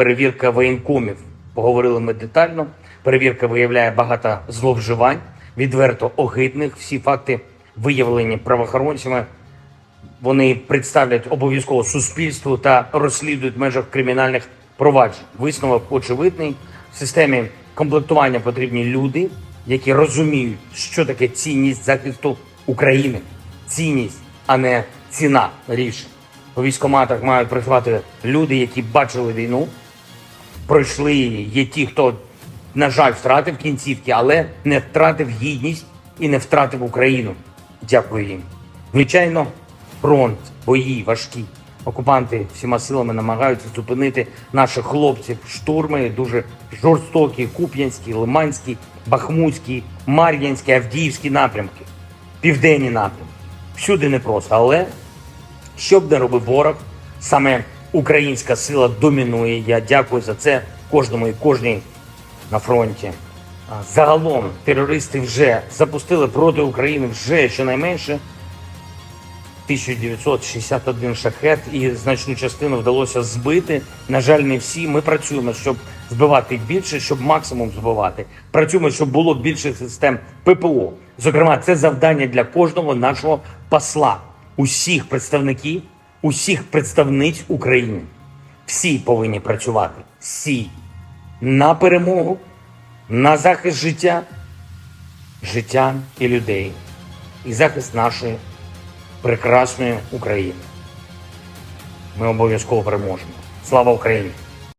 перевірка воєнкомів. Поговорили ми детально. Перевірка виявляє багато зловживань, відверто огидних. Всі факти виявлені правоохоронцями. Вони представлять обов'язково суспільству та розслідують в межах кримінальних проваджень. Висновок очевидний. В системі комплектування потрібні люди, які розуміють, що таке цінність захисту України. Цінність, а не ціна рішень. У військкоматах мають працювати люди, які бачили війну, пройшли. Є ті, хто, на жаль, втратив кінцівки, але не втратив гідність і не втратив Україну. Дякую їм. Звичайно, фронт, бої важкі. Окупанти всіма силами намагаються зупинити наших хлопців. Штурми дуже жорстокі, Куп'янський, Лиманський, Бахмутський, Мар'янський, Авдіївський напрямки, південні напрямки. Всюди непросто, але що б не робив ворог, саме українська сила домінує. Я дякую за це кожному і кожній на фронті. Загалом терористи вже запустили проти України вже щонайменше 1961 шахет і значну частину вдалося збити. На жаль, не всі. Ми працюємо, щоб збивати більше, щоб максимум збивати. Працюємо, щоб було більше систем ППО. Зокрема, це завдання для кожного нашого посла, усіх представників, усіх представниць України. Всі повинні працювати. Всі на перемогу, на захист життя, життя і людей, і захист нашої прекрасної України. Ми обов'язково переможемо. Слава Україні!